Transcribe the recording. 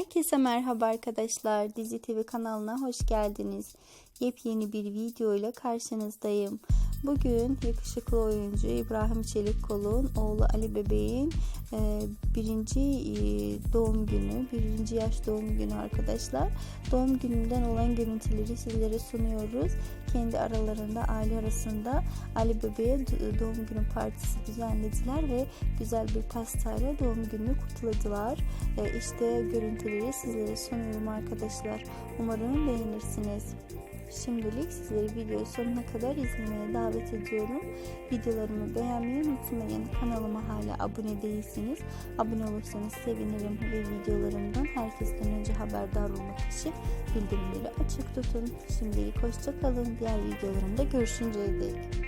Herkese merhaba arkadaşlar. Dizi TV kanalına hoş geldiniz. Yepyeni bir video ile karşınızdayım. Bugün yakışıklı oyuncu İbrahim Çelikkol'un oğlu Ali Bebeğin birinci e, doğum günü, birinci yaş doğum günü arkadaşlar. Doğum gününden olan görüntüleri sizlere sunuyoruz. Kendi aralarında, aile arasında Ali Bebeğe d- doğum günü partisi düzenlediler ve güzel bir pastayla doğum gününü kutladılar. E, işte görüntüleri sizlere sunuyorum arkadaşlar. Umarım beğenirsiniz. Şimdilik sizleri video sonuna kadar izlemeye davet ediyorum. Videolarımı beğenmeyi unutmayın. Kanalıma hala abone değilsiniz. Abone olursanız sevinirim ve videolarımdan herkesten önce haberdar olmak için bildirimleri açık tutun. Şimdilik hoşça kalın. Diğer videolarımda görüşünceye dek.